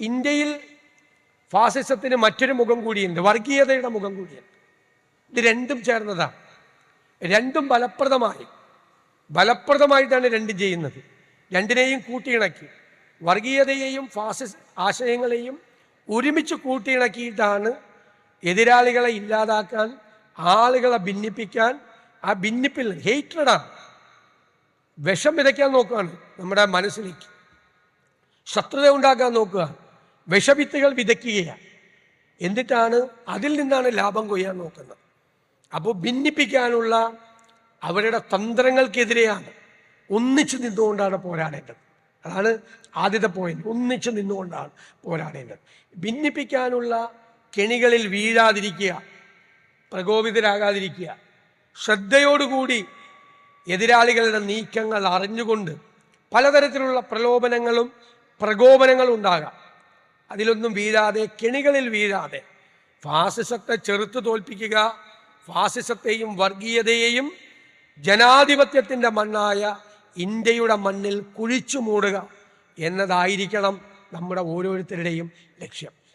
ഇന്ത്യയിൽ ഫാസിസത്തിന് മറ്റൊരു മുഖം കൂടിയുണ്ട് വർഗീയതയുടെ മുഖം കൂടിയുണ്ട്. ഇത് രണ്ടും ചേർന്നതാണ് രണ്ടും ഫലപ്രദമായി. ഫലപ്രദമായിട്ടാണ് രണ്ടും ചെയ്യുന്നത്. രണ്ടിനെയും കൂട്ടിയിണക്കി. വർഗീയതയെയും ഫാസിസ് ആശയങ്ങളെയും ഒരുമിച്ച് കൂട്ടിയിണക്കിയിട്ടാണ് എതിരാളികളെ ഇല്ലാതാക്കാൻ ആളുകളെ ഭിന്നിപ്പിക്കാൻ. ആ ഭിന്നിപ്പിൽ ഹെയ്റ്റഡാണ് വിഷം വിതയ്ക്കാൻ നോക്കുകയാണ് നമ്മുടെ മനസ്സിലേക്ക്. ശത്രുത ഉണ്ടാക്കാൻ നോക്കുക വിഷവിത്തുകൾ വിതയ്ക്കുകയാണ്. എന്നിട്ടാണ് അതിൽ നിന്നാണ് ലാഭം കൊയ്യാൻ നോക്കുന്നത്. അപ്പോൾ ഭിന്നിപ്പിക്കാനുള്ള അവരുടെ തന്ത്രങ്ങൾക്കെതിരെയാണ് ഒന്നിച്ചു നിന്നുകൊണ്ടാണ് പോരാടേണ്ടത്. അതാണ് ആദ്യത്തെ പോയിന്റ് ഒന്നിച്ചു നിന്നുകൊണ്ടാണ് പോരാടേണ്ടത്. ഭിന്നിപ്പിക്കാനുള്ള കെണികളിൽ വീഴാതിരിക്കുക പ്രകോപിതരാകാതിരിക്കുക ശ്രദ്ധയോടുകൂടി എതിരാളികളുടെ നീക്കങ്ങൾ അറിഞ്ഞുകൊണ്ട് പലതരത്തിലുള്ള പ്രലോഭനങ്ങളും പ്രകോപനങ്ങളും ഉണ്ടാകാം. അതിലൊന്നും വീഴാതെ കെണികളിൽ വീഴാതെ. ഫാസിസത്തെ ചെറുത്ത് തോൽപ്പിക്കുക ഫാസിസത്തെയും വർഗീയതയെയും ജനാധിപത്യത്തിന്റെ മണ്ണായ ഇന്ത്യയുടെ മണ്ണിൽ കുഴിച്ചു മൂടുക എന്നതായിരിക്കണം നമ്മുടെ ഓരോരുത്തരുടെയും ലക്ഷ്യം.